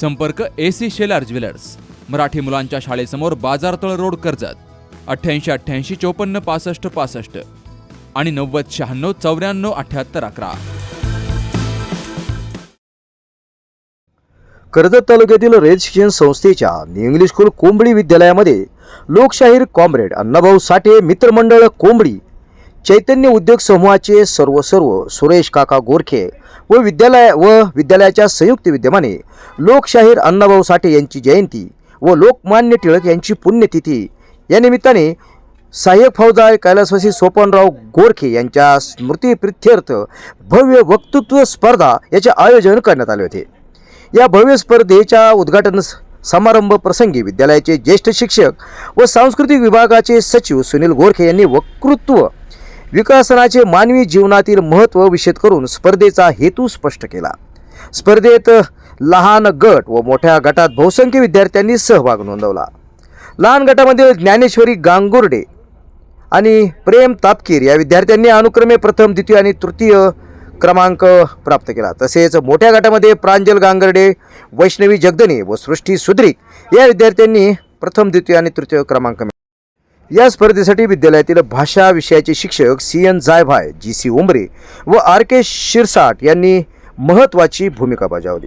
संपर्क A C Shelar jewellers Marathi मुलांच्या शाळेसमोर बाजारतळ रोड कर्जत. अठ्ठ्याऐंशी अठ्ठ्याऐंशी चोपन्न पासष्ट पासष्ट. आणि नव्वद शहाण्णव चौऱ्याण्णव अठ्ठ्याहत्तर अकरा. कर्जत तालुक्यातील रेड शिक्षण संस्थेच्या इंग्लिश स्कूल कोंबडी विद्यालयामध्ये लोकशाहीर कॉम्रेड अण्णाभाऊ साठे मित्रमंडळ कोंबडी चैतन्य उद्योग समूहाचे सर्व सर्व सुरेश काका गोरखे व विद्यालय व विद्यालयाच्या संयुक्त विद्यमाने लोकशाहीर अण्णाभाऊ साठे यांची जयंती व लोकमान्य टिळक यांची पुण्यतिथी. या निमित्ताने सहाय्यक फौजदार कैलासवासी सोपनराव गोरखे यांच्या स्मृतीप्रित्यर्थ भव्य वक्तृत्व स्पर्धा याचे आयोजन करण्यात आले होते. या भव्य स्पर्धेच्या उद्घाटन स- समारंभ प्रसंगी विद्यालयाचे ज्येष्ठ शिक्षक व सांस्कृतिक विभागाचे सचिव सुनील गोरखे यांनी वक्तृत्व विकासनाचे मानवी जीवनातील महत्त्व विषद करून स्पर्धेचा हेतू स्पष्ट केला. स्पर्धेत लहान गट व मोठ्या गटात बहुसंख्य विद्यार्थ्यांनी सहभाग नोंदवला. लहान गटामध्ये ज्ञानेश्वरी गांगुर्डे आणि प्रेम तापकीर या विद्यार्थ्यांनी अनुक्रमे प्रथम द्वितीय आणि तृतीय क्रमांक प्राप्त केला. तसेच मोठ्या गटामध्ये प्रांजल गांगर्डे वैष्णवी जगदने व सृष्टी सुद्रिक या विद्यार्थ्यांनी प्रथम द्वितीय आणि तृतीय क्रमांक या स्पर्धेसाठी विद्यालयातील भाषा विषयाचे शिक्षक C N Jaybhay G C Umre व आर के शिरसाट यांनी महत्त्वाची भूमिका बजावली.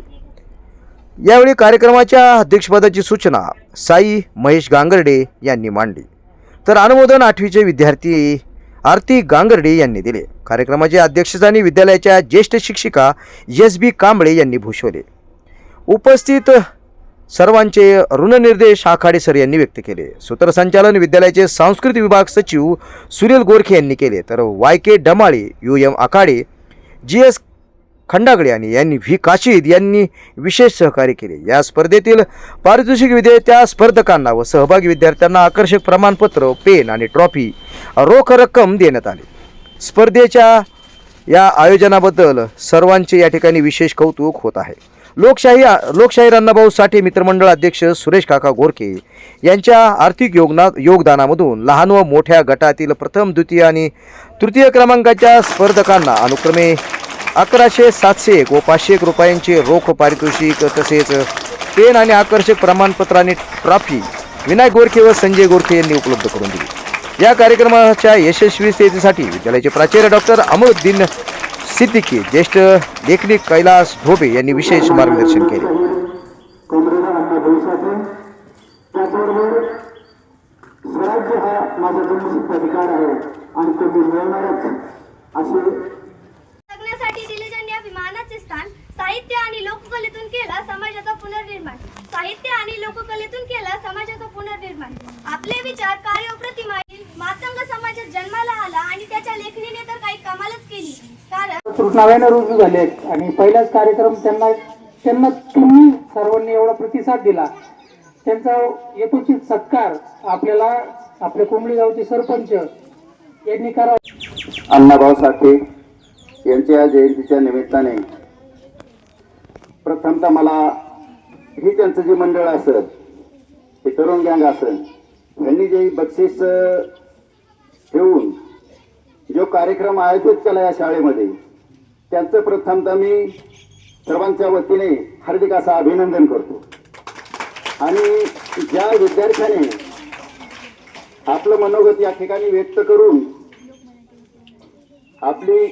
यावेळी कार्यक्रमाच्या अध्यक्षपदाची सूचना साई महेश गांगर्डे यांनी मांडली. तर अनुमोदन आठवीचे विद्यार्थी आरती गांगर्डे यांनी दिले. कार्यक्रमाचे अध्यक्षस्थानी विद्यालयाच्या ज्येष्ठ शिक्षिका एस बी कांबळे यांनी भूषवले. उपस्थित सर्वांचे ऋणनिर्देश आखाडे सर यांनी व्यक्त केले. सूत्रसंचालन विद्यालयाचे सांस्कृतिक विभाग सचिव सुनील गोरखे यांनी केले. तर Y K Damale U M Akhade G S Khandagade आणि यांनी व्ही काशीद यांनी विशेष सहकार्य केले. या स्पर्धेतील पारितोषिक विजेत्या स्पर्धकांना व सहभागी विद्यार्थ्यांना आकर्षक प्रमाणपत्र पेन आणि ट्रॉफी रोख रक्कम देण्यात आली. स्पर्धेच्या या आयोजनाबद्दल सर्वांचे या ठिकाणी विशेष कौतुक होत आहे. लोकशाही लोकशाही अण्णाभाऊ साठे मित्रमंडळ अध्यक्ष सुरेश काका गोरखे यांच्या आर्थिक योगना योगदानामधून लहान व मोठ्या गटातील प्रथम द्वितीय आणि तृतीय क्रमांकाच्या स्पर्धकांना अनुक्रमे अकराशे सातशे एक व पाचशे एक रुपयांचे रोख पारितोषिक तसेच पेन आणि आकर्षक प्रमाणपत्र आणि ट्रॉफी विनायक गोरखे व संजय गोरखे यांनी उपलब्ध करून दिली. या कार्यक्रमाच्या यशस्वी स्थितीसाठी विद्यालयाचे प्राचार्य डॉक्टर अमरुद्दीन सिद्दीकी ज्येष्ठ लेखनिक कैलास ढोबे यांनी विशेष मार्गदर्शन केले. स्वराज्य हा माझा जन्मसिद्ध अधिकार आहे आणि तो मी मिळवणारच असे जगण्यासाठी दिले या विमानाचे स्थान साहित्य आणि लोककलेतून केला समाजाचा पुनर्निर्माण. साहित्य आणि लोककलेतून केला समाजाचा पुनर्निर्माण. आपले विचार कार्य प्रतिमा मातंग समाजात जन्माला आला आणि त्याच्या लेखणीने तर काही कमालच केली कारण नव्यानं रुजू झाले आहेत. आणि पहिलाच कार्यक्रम त्यांना त्यांना तुम्ही सर्वांनी एवढा प्रतिसाद दिला. त्यांचा यथोचित सत्कार आपल्याला आपले कोंबडी गावचे सरपंच यांनी करावा. अण्णाभाऊ साठे यांच्या जयंतीच्या निमित्ताने प्रथमतः मला ही त्यांचं जे मंडळ असेल हे तरुण गँग असं यांनी जे बक्षीस ठेवून जो कार्यक्रम आयोजित केला या शाळेमध्ये त्यांचं प्रथमतः मी सर्वांच्या वतीने हार्दिक असं अभिनंदन करतो. आणि ज्या विद्यार्थ्याने आपलं मनोगत या ठिकाणी व्यक्त करून आपली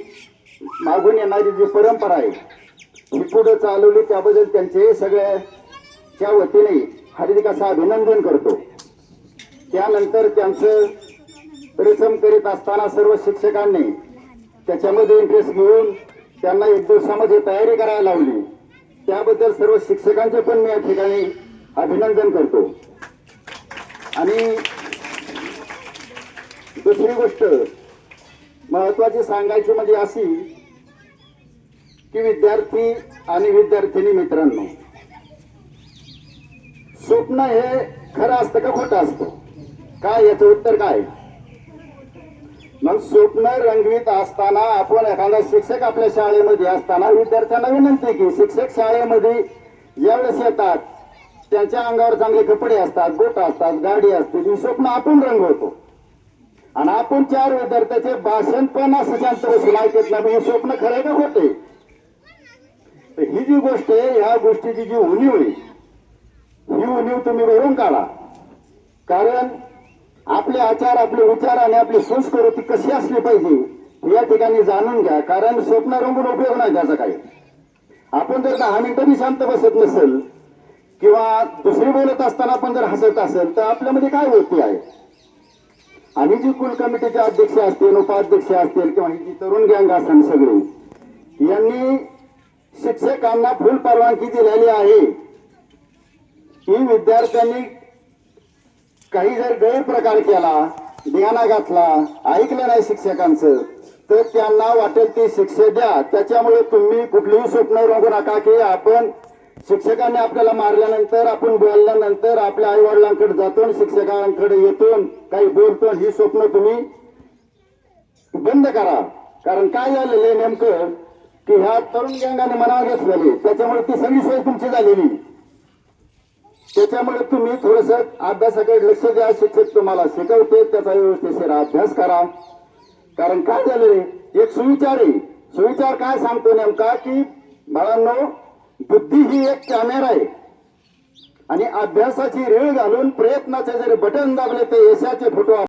मागून येणारी जी परंपरा आहे ही पुढे चालवली त्याबद्दल त्यांचे सगळ्याच्या वतीने हार्दिक असं अभिनंदन करतो. त्यानंतर त्यांचं परिश्रम करीत असताना सर्व शिक्षकांनी त्याच्यामध्ये इंटरेस्ट घेऊन त्यांना एक दिवसामध्ये तयारी करायला लावली. त्याबद्दल सर्व शिक्षकांचे पण मी या ठिकाणी अभिनंदन करतो. आणि दुसरी गोष्ट महत्वाची सांगायची म्हणजे अशी की विद्यार्थी आणि विद्यार्थिनी मित्रांनो स्वप्न हे खरं असतं का खोटं असतं? काय याचं उत्तर काय? मग स्वप्न रंगवीत असताना आपण एखादा शिक्षक आपल्या शाळेमध्ये असताना विद्यार्थ्यांना विनंती की शिक्षक शाळेमध्ये ज्यावेळेस येतात त्यांच्या अंगावर चांगले कपडे असतात बोट असतात गाडी असते ही स्वप्न आपण रंगवतो. आणि आपण चार विद्यार्थ्याचे भाषण पण असं शांत बसून ऐकत नाही हे स्वप्न खरं का होते तर ही जी गोष्ट आहे ह्या गोष्टीची जी उणीव आहे ही उणीव तुम्ही भरून काढा. कारण आपले आचार आपले विचार आणि आपली संस्कृती कशी असली पाहिजे या ठिकाणी जाणून घ्या. कारण स्वप्न रंगून उपयोग नाही त्याचा काही. आपण जर दहा मिनिटं बी शांत बसत नसेल किंवा दुसरी बोलत असताना आपण जर हसत असेल तर आपल्यामध्ये काय होती आहे? आणि जी कुल कमिटीचे अध्यक्ष असतील उपाध्यक्ष असतील किंवा ही जी तरुण गँग असतील सगळे यांनी शिक्षकांना फुल परवानगी दिलेली आहे. की विद्यार्थ्यांनी काही जर गैरप्रकार केला धियाना घातला ऐकलं नाही शिक्षकांचं तर त्यांना वाटेल ती शिक्षा द्या. त्याच्यामुळे तुम्ही कुठलीही स्वप्न रंगू नका की आपण शिक्षकांनी आपल्याला मारल्यानंतर आपण बोलल्यानंतर आपल्या आई वडिलांकडे जातो आणि शिक्षकांकडे येतो काही बोलतो ही स्वप्न तुम्ही बंद करा. कारण काय झालेलं आहे नेमकं की ह्या तरुण गँगाने मनावर घेतलेली त्याच्यामुळे ती सगळी सोय तुमची झालेली. त्याच्यामुळे तुम्ही थोडस अभ्यासाकडे लक्ष द्या शिक्षक तुम्हाला शिकवते त्याचा व्यवस्थेशीर अभ्यास करा. कारण काय झालं रे? एक सुविचार आहे. सुविचार काय सांगतो नेमका की बाळांनो बुद्धी ही एक कॅमेरा आहे. आणि अभ्यासाची रेळ घालून प्रयत्नाचे जर बटन दाबले तर यशाचे फोटो